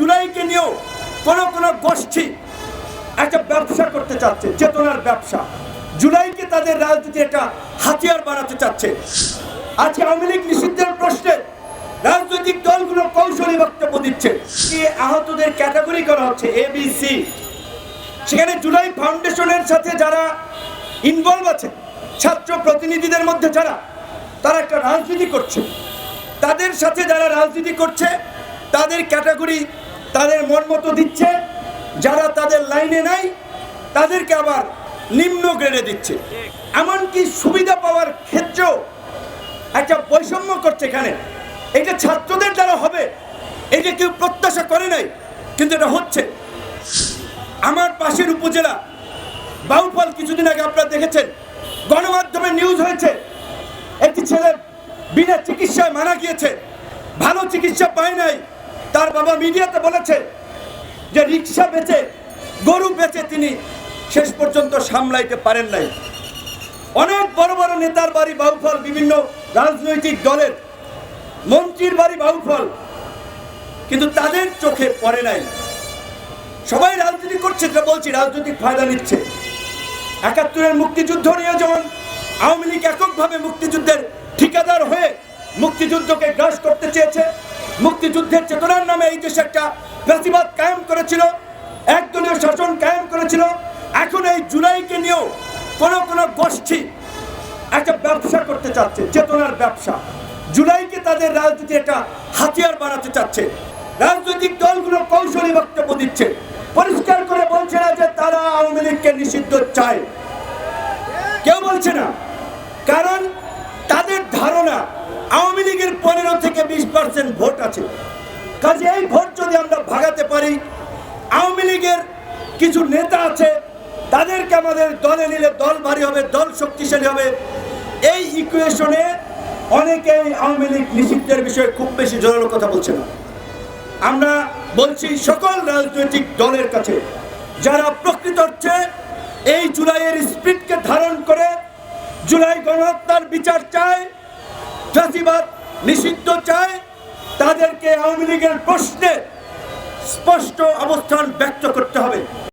জুলাইকে নিয়েও কোনো কোনো গোষ্ঠী একটা ব্যবসা করতে চাচ্ছে, চেতনার ব্যবসা। জুলাইকে তাদের রাজনীতি একটা হাতিয়ার বানাতে চাচ্ছে। আজকে আওয়ামী লীগ নিষিদ্ধের প্রশ্নে রাজনৈতিক দলগুলো কৌশলী বক্তব্য দিচ্ছে। আহতদের ক্যাটাগরি করা হচ্ছে? এ বি সি সেখানে জুলাই ফাউন্ডেশনের সাথে যারা ইনভলভ আছে, ছাত্র প্রতিনিধিদের মধ্যে যারা, তারা একটা রাজনীতি করছে। তাদের সাথে যারা রাজনীতি করছে, তাদের ক্যাটাগরি তাদের মন মতো দিচ্ছে, যারা তাদের লাইনে নাই, তাদেরকে আবার নিম্ন গ্রেডে দিচ্ছে। এমনকি সুবিধা পাওয়ার ক্ষেত্রেও একটা বৈষম্য করছে এখানে। এটা ছাত্রদের দ্বারা হবে, এটা কেউ প্রত্যাশা করে নাই, কিন্তু এটা হচ্ছে। আমার পাশের উপজেলা, বাউফল কিছুদিন আগে আপনারা দেখেছেন, গণমাধ্যমে নিউজ হয়েছে, একটি ছেলে বিনা চিকিৎসায় মারা গিয়েছে, ভালো চিকিৎসা পায় নাই তার বাবা মিডিয়াতে বলেছে যে রিক্সা বেচে, গরু বেচে তিনি শেষ পর্যন্ত সামলাইতে পারেন নাই। অনেক বড় বড় নেতার বাড়ি বাউফল, বিভিন্ন রাজনৈতিক দলের মন্ত্রীর বাড়ি বাউফল, কিন্তু তাদের চোখে পড়ে নাই। সবাই রাজনীতি করছে, যেটা বলছি, রাজনৈতিক ফায়দা নিচ্ছে। একাত্তরের মুক্তিযুদ্ধ নিয়ে যেমন আওয়ামী লীগ এককভাবে মুক্তিযুদ্ধের ঠিকাদার হয়ে মুক্তিযুদ্ধকে গ্রাস করতে চেয়েছে মুক্তিযুদ্ধের চেতনার নামে এই দেশে একটা প্রতিবাদ কায়েম করেছিল, একদলীয় শাসন কায়েম করেছিল। এখন এই জুলাইকে নিয়েও কোনো কোনো গোষ্ঠী একটা ব্যবসা করতে চাচ্ছে, চেতনার ব্যবসা। জুলাইকে তাদের রাজনীতি একটা হাতিয়ার বানাতে চাচ্ছে। রাজনৈতিক দলগুলো কৌশলী বক্তব্য দিচ্ছে। পরিষ্কার করে বলছে না যে তারা আওয়ামী লীগকে নিষিদ্ধ চায়। কেউ বলছে না। কারণ তাদের ধারণা আওয়ামী লীগের পনেরো থেকে বিশ পার্সেন্ট ভোট আছে। কাজে এই ভোট যদি আমরা ভাগাতে পারি, আওয়ামী লীগের কিছু নেতা আছে, তাদেরকে আমাদের দলে নিলে দল ভারী হবে, দল শক্তিশালী হবে। এই ইকুয়েশনে অনেকেই আওয়ামী লীগ নিষিদ্ধের বিষয়ে খুব বেশি জোরালো কথা বলছে না। আমরা বলছি সকল রাজনৈতিক দলের কাছে, যারা প্রকৃত অর্থে এই জুলাইয়ের স্পিডকে ধারণ করে, জুলাই গণহত্যার বিচার চায় চাষিবাদ নিষিদ্ধ চায় তাদেরকে আওয়ামী লীগের প্রশ্নে স্পষ্ট অবস্থান ব্যক্ত করতে হবে।